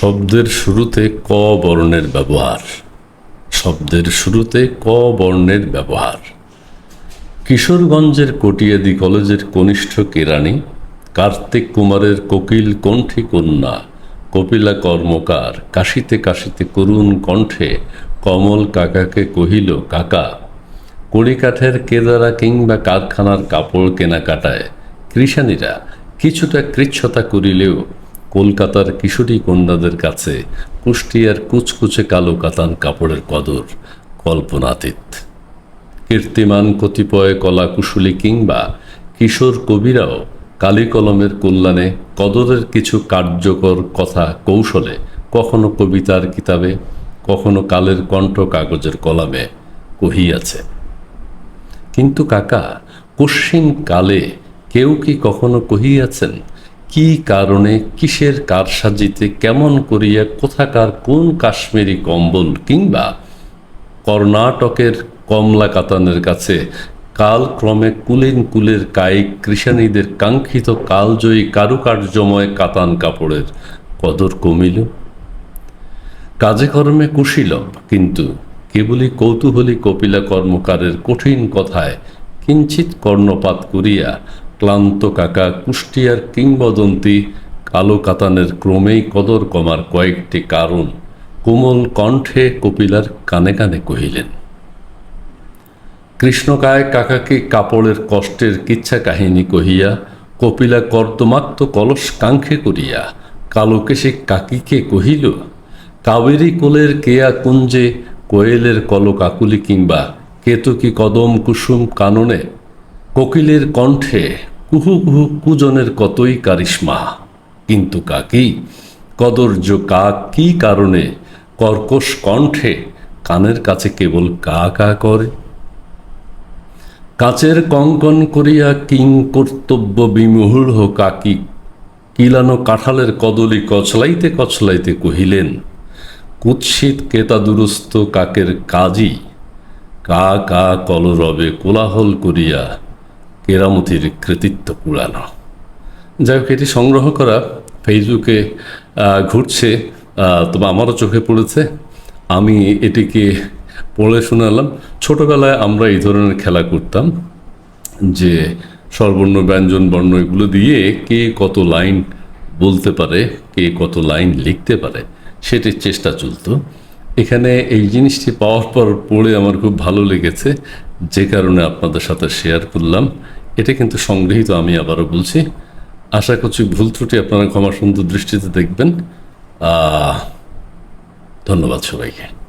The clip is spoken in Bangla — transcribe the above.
শব্দের শুরুতে ক বর্ণের ব্যবহার। শব্দের শুরুতে ক বর্ণের ব্যবহার। কিশোরগঞ্জের কটিয়াদি কলেজের কনিষ্ঠ কেরানি কার্তিক কুমারের কোকিল কণ্ঠী কন্যা, কপিলা কর্মকার কাশিতে কাশিতে করুণ কণ্ঠে কমল কাকাকে কহিল, কাকা, কড়িকাঠের কেদারা কিংবা কারখানার কাপড় কেনাকাটায় কৃষানীরা কিছুটা কৃচ্ছতা করিলেও কলকাতার কিশোরী কন্যাদের কাছে কুষ্টিয়ার কুচকুচে কালো কাতান কাপড়ের কদর কল্পনাতীত। কীর্তিমান কতিপয় কলাকুশলী কিংবা কিশোর কবিরাও কালি কলমের কল্যাণে কদরের কিছু কার্যকর কথা কৌশলে কখনো কবিতার কিতাবে, কখনো কালের কণ্ঠ কাগজের কলামে কহিয়াছে। কিন্তু কাকা, কশ্চিন কালে কেউ কি কখনো কহিয়াছেন কি কারণে, কিসের কারসাজিতে, কেমন করিয়া, কোথাকার কোন কাশ্মীরি কম্বল কিংবা কর্ণাটকের কমলা কাতানের কাছে কালক্রমে কুলেন কুলের কায়িক কৃষানীদের কাঙ্ক্ষিত কালজয়ী কারুকার্যময় কাতান কাপড়ের কদর কমিল। কাজে কর্মে কুশীলভ কিন্তু কেবলই কৌতূহলী কপিলা কর্মকারের কঠিন কথায় কিঞ্চিত কর্ণপাত করিয়া ক্লান্ত কাকা, কুষ্টিয়ার কিংবদন্তি কালো কাতানের ক্রমেই কদর কমার কয়েকটি কারণ কোমল কণ্ঠে কপিলার কানে কানে কহিলেন, কৃষ্ণকায় কাকাকে কাপড়ের কষ্টের কিচ্ছা কাহিনী কহিয়া কপিলা কর্দমাক্ত কলস কাঙ্ক্ষে করিয়া কালোকেশে কাকিকে কহিল, কাবেরী কোলের কেয়া কুঞ্জে কোয়েলের কল কাকুলি কিংবা কেতকী কদম কুসুম কাননে, কোকিলের কণ্ঠে কুহু কুহু কুজনের কতই কারিশ্মা। কিন্তু কাকি কদর্য কাক কি কারণে? কর্কশ কণ্ঠে কানের কাছে কেবল কা কা করে। কাচের কঙ্কন করিয়া কিং কর্তব্য বিমূঢ় কাকি। কিলানো কাঁঠালের কদলি কচলাইতে কচলাইতে কহিলেন, কুৎসিত কেতা দুরস্ত কাকের কাজী কা কা কলরবে কোলাহল করিয়া কেরামতির কৃতিত্ব পুরানো। যাই হোক এটি সংগ্রহ করা ফেসবুকে ঘুরছে তবে আমারও চোখে পড়েছে। আমি এটিকে পড়ে শোনালাম। ছোটবেলায় আমরা এই ধরনের খেলা করতাম, যে স্বরবর্ণ, ব্যঞ্জন, বর্ণ এগুলো দিয়ে কে কত লাইন বলতে পারে, কে কত লাইন লিখতে পারে, সেটির চেষ্টা চলতো। এখানে এই জিনিসটি পাওয়ার পর পড়ে আমার খুব ভালো লেগেছে। যে কারণে আপনাদের সাথে শেয়ার করলাম। এটা কিন্তু সংগৃহীত, আমি আবারও বলছি। আশা করছি ভুল ত্রুটি আপনারা ক্ষমা সুন্দর দৃষ্টিতে দেখবেন। ধন্যবাদ সবাইকে।